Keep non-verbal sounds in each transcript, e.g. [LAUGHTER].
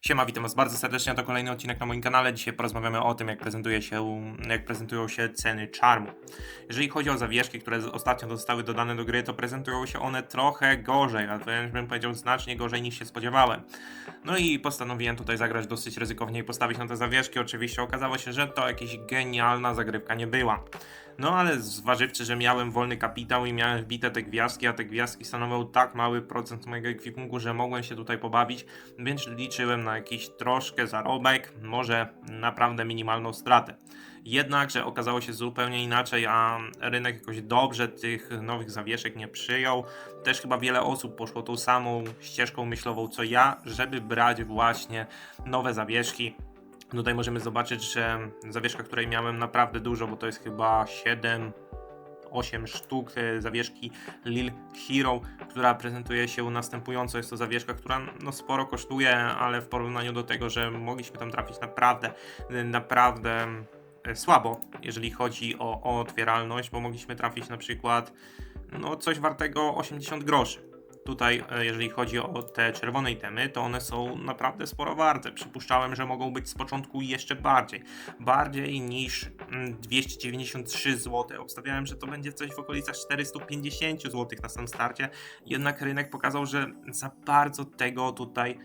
Siema, witam was bardzo serdecznie, to kolejny odcinek na moim kanale. Dzisiaj porozmawiamy o tym, jak, prezentuje się, jak prezentują się ceny czarmu. Jeżeli chodzi o zawieszki, które ostatnio zostały dodane do gry, to prezentują się one trochę gorzej, a wręcz bym powiedział znacznie gorzej niż się spodziewałem. No i postanowiłem tutaj zagrać dosyć ryzykownie i postawić na te zawieszki. Oczywiście okazało się, że to jakaś genialna zagrywka nie była. No ale zważywszy, że miałem wolny kapitał i miałem wbite te gwiazdki, a te gwiazdki stanowią tak mały procent mojego ekwipunku, że mogłem się tutaj pobawić, więc liczyłem na jakiś troszkę zarobek, może naprawdę minimalną stratę. Jednakże okazało się zupełnie inaczej, a rynek jakoś dobrze tych nowych zawieszek nie przyjął. Też chyba wiele osób poszło tą samą ścieżką myślową co ja, żeby brać właśnie nowe zawieszki. Tutaj możemy zobaczyć, że zawieszka, której miałem naprawdę dużo, bo to jest chyba 7, 8 sztuk e, zawieszki Lil Hero, która prezentuje się następująco. Jest to zawieszka, która no, sporo kosztuje, ale w porównaniu do tego, że mogliśmy tam trafić naprawdę, e, naprawdę e, słabo, jeżeli chodzi o, o otwieralność, bo mogliśmy trafić na przykład no, coś wartego 80 groszy. Tutaj, e, jeżeli chodzi o te czerwone itemy, to one są naprawdę sporo warte. Przypuszczałem, że mogą być z początku jeszcze bardziej. Bardziej niż mm, 293 zł. Obstawiałem, że to będzie coś w okolicach 450 zł na samym starcie. Jednak rynek pokazał, że za bardzo tego tutaj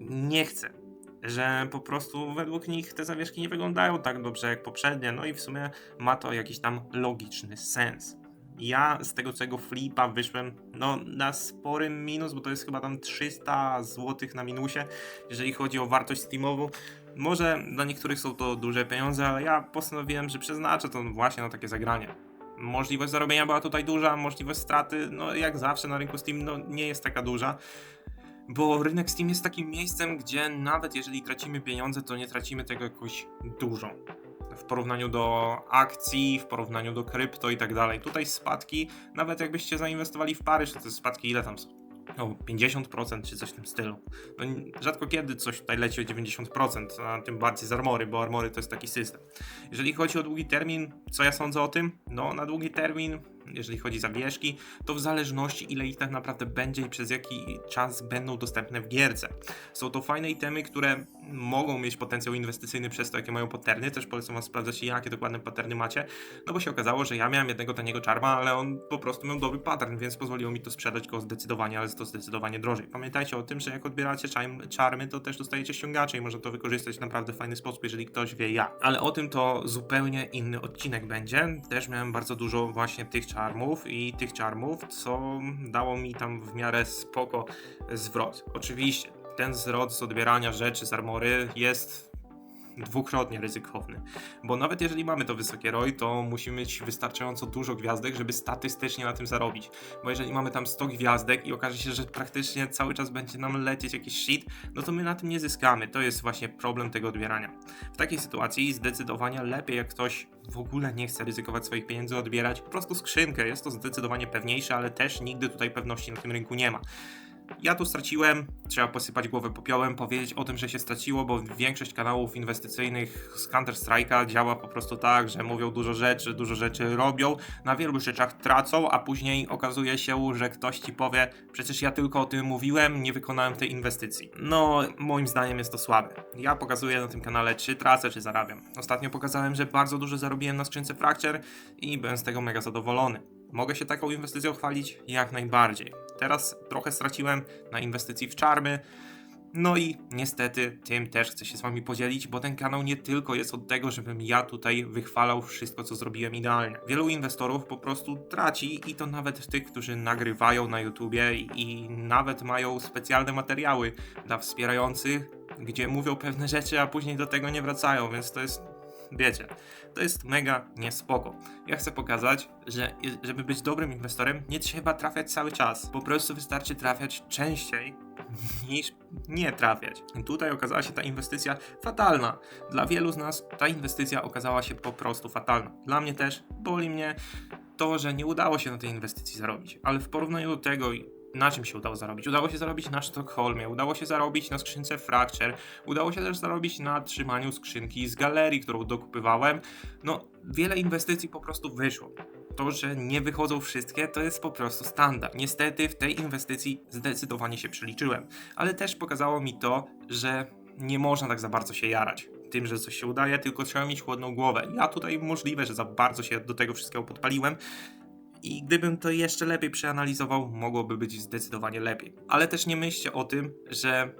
nie chce. Że po prostu według nich te zawieszki nie wyglądają tak dobrze jak poprzednie. No i w sumie ma to jakiś tam logiczny sens. Ja z tego całego flipa wyszłem no, na spory minus, bo to jest chyba tam 300 zł na minusie, jeżeli chodzi o wartość Steamową. Może dla niektórych są to duże pieniądze, ale ja postanowiłem, że przeznaczę to właśnie na takie zagranie. Możliwość zarobienia była tutaj duża, możliwość straty, no jak zawsze na rynku Steam, no nie jest taka duża. Bo rynek Steam jest takim miejscem, gdzie nawet jeżeli tracimy pieniądze, to nie tracimy tego jakoś dużo w porównaniu do akcji, w porównaniu do krypto i tak dalej. Tutaj spadki, nawet jakbyście zainwestowali w Paryż, to te spadki ile tam są? No, 50% czy coś w tym stylu. No, rzadko kiedy coś tutaj leci o 90%, a tym bardziej z armory, bo armory to jest taki system. Jeżeli chodzi o długi termin, co ja sądzę o tym? No, na długi termin, jeżeli chodzi o zawieszki, to w zależności ile ich tak naprawdę będzie i przez jaki czas będą dostępne w gierce. Są to fajne itemy, które mogą mieć potencjał inwestycyjny przez to, jakie mają paterny. Też polecam wam sprawdzać, jakie dokładne paterny macie. No bo się okazało, że ja miałem jednego taniego czarma, ale on po prostu miał dobry pattern, więc pozwoliło mi to sprzedać go zdecydowanie, ale to zdecydowanie drożej. Pamiętajcie o tym, że jak odbieracie czarm- czarmy, to też dostajecie ściągacze i można to wykorzystać w naprawdę fajny sposób, jeżeli ktoś wie jak. Ale o tym to zupełnie inny odcinek będzie. Też miałem bardzo dużo właśnie tych czarmów i tych czarmów, co dało mi tam w miarę spoko zwrot. Oczywiście, ten zwrot z odbierania rzeczy z armory jest dwukrotnie ryzykowny. Bo nawet jeżeli mamy to wysokie ROI, to musimy mieć wystarczająco dużo gwiazdek, żeby statystycznie na tym zarobić. Bo jeżeli mamy tam 100 gwiazdek i okaże się, że praktycznie cały czas będzie nam lecieć jakiś shit, no to my na tym nie zyskamy. To jest właśnie problem tego odbierania. W takiej sytuacji zdecydowanie lepiej, jak ktoś w ogóle nie chce ryzykować swoich pieniędzy, odbierać po prostu skrzynkę. Jest to zdecydowanie pewniejsze, ale też nigdy tutaj pewności na tym rynku nie ma. Ja tu straciłem, trzeba posypać głowę popiołem, powiedzieć o tym, że się straciło, bo większość kanałów inwestycyjnych z Counter-Strike'a działa po prostu tak, że mówią dużo rzeczy, dużo rzeczy robią, na wielu rzeczach tracą, a później okazuje się, że ktoś ci powie, przecież ja tylko o tym mówiłem, nie wykonałem tej inwestycji. No, moim zdaniem jest to słabe. Ja pokazuję na tym kanale, czy tracę, czy zarabiam. Ostatnio pokazałem, że bardzo dużo zarobiłem na skrzynce Fracture i byłem z tego mega zadowolony. Mogę się taką inwestycją chwalić? Jak najbardziej. Teraz trochę straciłem na inwestycji w czarmy. No i niestety tym też chcę się z wami podzielić, bo ten kanał nie tylko jest od tego, żebym ja tutaj wychwalał wszystko, co zrobiłem idealnie. Wielu inwestorów po prostu traci i to nawet tych, którzy nagrywają na YouTubie i, nawet mają specjalne materiały dla wspierających, gdzie mówią pewne rzeczy, a później do tego nie wracają, więc to jest wiecie, to jest mega niespoko. Ja chcę pokazać, że żeby być dobrym inwestorem, nie trzeba trafiać cały czas. Po prostu wystarczy trafiać częściej [LAUGHS] niż nie trafiać. I tutaj okazała się ta inwestycja fatalna. Dla wielu z nas ta inwestycja okazała się po prostu fatalna. Dla mnie też boli mnie to, że nie udało się na tej inwestycji zarobić. Ale w porównaniu do tego, na czym się udało zarobić? Udało się zarobić na Sztokholmie, udało się zarobić na skrzynce Fracture, udało się też zarobić na trzymaniu skrzynki z galerii, którą dokupywałem. No, wiele inwestycji po prostu wyszło. to, że nie wychodzą wszystkie, to jest po prostu standard. Niestety w tej inwestycji zdecydowanie się przeliczyłem, ale też pokazało mi to, że nie można tak za bardzo się jarać tym, że coś się udaje, tylko trzeba mieć chłodną głowę. Ja tutaj możliwe, że za bardzo się do tego wszystkiego podpaliłem, i gdybym to jeszcze lepiej przeanalizował, mogłoby być zdecydowanie lepiej. Ale też nie myślcie o tym, że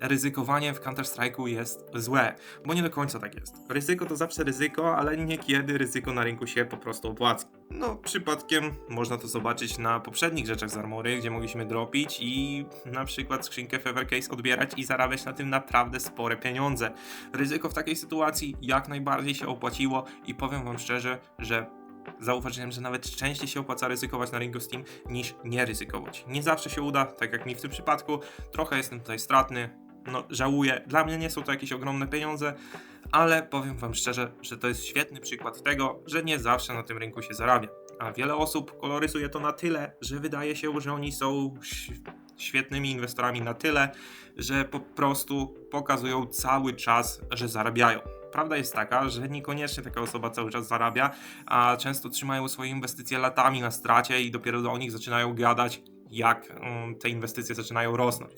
ryzykowanie w Counter-Strike'u jest złe, bo nie do końca tak jest. Ryzyko to zawsze ryzyko, ale niekiedy ryzyko na rynku się po prostu opłaca. No, przypadkiem można to zobaczyć na poprzednich rzeczach z Armory, gdzie mogliśmy dropić i na przykład skrzynkę Fever Case odbierać i zarabiać na tym naprawdę spore pieniądze. Ryzyko w takiej sytuacji jak najbardziej się opłaciło i powiem wam szczerze, że zauważyłem, że nawet częściej się opłaca ryzykować na rynku Steam niż nie ryzykować. Nie zawsze się uda, tak jak mi w tym przypadku. Trochę jestem tutaj stratny, no żałuję. Dla mnie nie są to jakieś ogromne pieniądze, ale powiem wam szczerze, że to jest świetny przykład tego, że nie zawsze na tym rynku się zarabia. A wiele osób koloryzuje to na tyle, że wydaje się, że oni są świetnymi inwestorami na tyle, że po prostu pokazują cały czas, że zarabiają. Prawda jest taka, że niekoniecznie taka osoba cały czas zarabia, a często trzymają swoje inwestycje latami na stracie i dopiero do nich zaczynają gadać, jak mm, te inwestycje zaczynają rosnąć.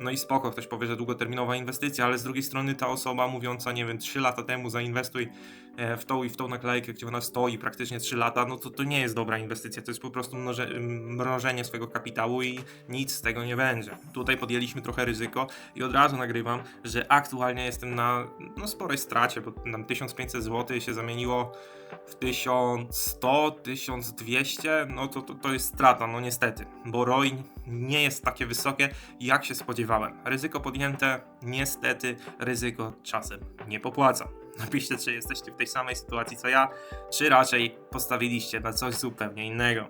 No i spoko, ktoś powie, że długoterminowa inwestycja, ale z drugiej strony ta osoba mówiąca, nie wiem, 3 lata temu zainwestuj w tą i w tą naklejkę, gdzie ona stoi praktycznie 3 lata, no to to nie jest dobra inwestycja, to jest po prostu mnoże, mrożenie swojego kapitału i nic z tego nie będzie. Tutaj podjęliśmy trochę ryzyko i od razu nagrywam, że aktualnie jestem na no, sporej stracie, bo nam 1500 zł się zamieniło w 1100, 1200, no to, to, to jest strata, no niestety, bo ROI nie jest takie wysokie, jak się spodziewałem. Ryzyko podjęte, niestety, ryzyko czasem nie popłaca. Napiszcie, czy jesteście w tej samej sytuacji co ja, czy raczej postawiliście na coś zupełnie innego.